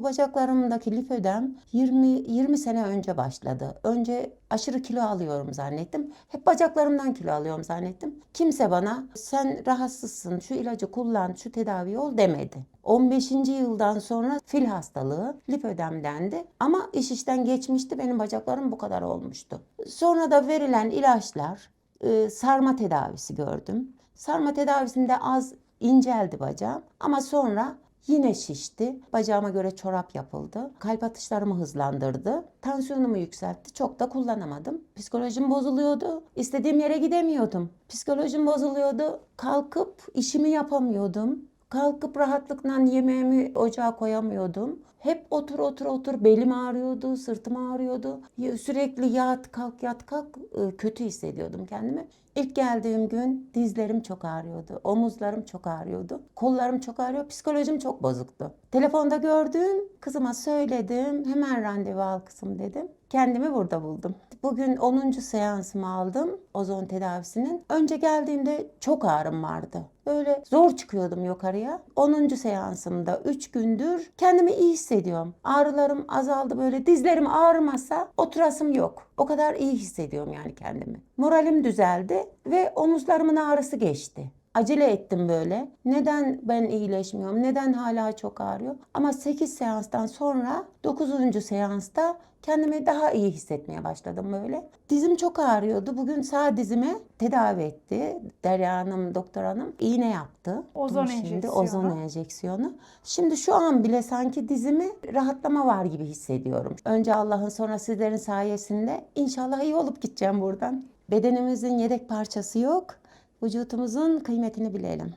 Bu bacaklarımdaki lifödem 20 20 sene önce başladı. Önce aşırı kilo alıyorum zannettim. Hep bacaklarımdan kilo alıyorum zannettim. Kimse bana sen rahatsızsın, şu ilacı kullan, şu tedavi ol demedi. 15. yıldan sonra fil hastalığı, lifödem dendi. Ama iş işten geçmişti. Benim bacaklarım bu kadar olmuştu. Sonra da verilen ilaçlar, e, sarma tedavisi gördüm. Sarma tedavisinde az inceldi bacağım ama sonra yine şişti. Bacağıma göre çorap yapıldı. Kalp atışlarımı hızlandırdı. Tansiyonumu yükseltti. Çok da kullanamadım. Psikolojim bozuluyordu. İstediğim yere gidemiyordum. Psikolojim bozuluyordu. Kalkıp işimi yapamıyordum. Kalkıp rahatlıkla yemeğimi ocağa koyamıyordum. Hep otur otur otur belim ağrıyordu, sırtım ağrıyordu. Sürekli yat kalk yat kalk e, kötü hissediyordum kendimi. İlk geldiğim gün dizlerim çok ağrıyordu, omuzlarım çok ağrıyordu, kollarım çok ağrıyor, psikolojim çok bozuktu. Telefonda gördüm, kızıma söyledim, hemen randevu al kızım dedim. Kendimi burada buldum. Bugün 10. seansımı aldım ozon tedavisinin. Önce geldiğimde çok ağrım vardı. Böyle zor çıkıyordum yukarıya. 10. seansımda 3 gündür kendimi iyi hissediyorum. Ağrılarım azaldı böyle dizlerim ağrımasa oturasım yok. O kadar iyi hissediyorum yani kendimi. Moralim düzeldi ve omuzlarımın ağrısı geçti. Acele ettim böyle. Neden ben iyileşmiyorum? Neden hala çok ağrıyor? Ama 8 seanstan sonra 9. seansta kendimi daha iyi hissetmeye başladım böyle. Dizim çok ağrıyordu. Bugün sağ dizime tedavi etti. Derya Hanım, doktor hanım iğne yaptı. Ozon Şimdi enjeksiyonu. ozon enjeksiyonu. Şimdi şu an bile sanki dizimi rahatlama var gibi hissediyorum. Önce Allah'ın sonra sizlerin sayesinde inşallah iyi olup gideceğim buradan. Bedenimizin yedek parçası yok. Vücutumuzun kıymetini bilelim.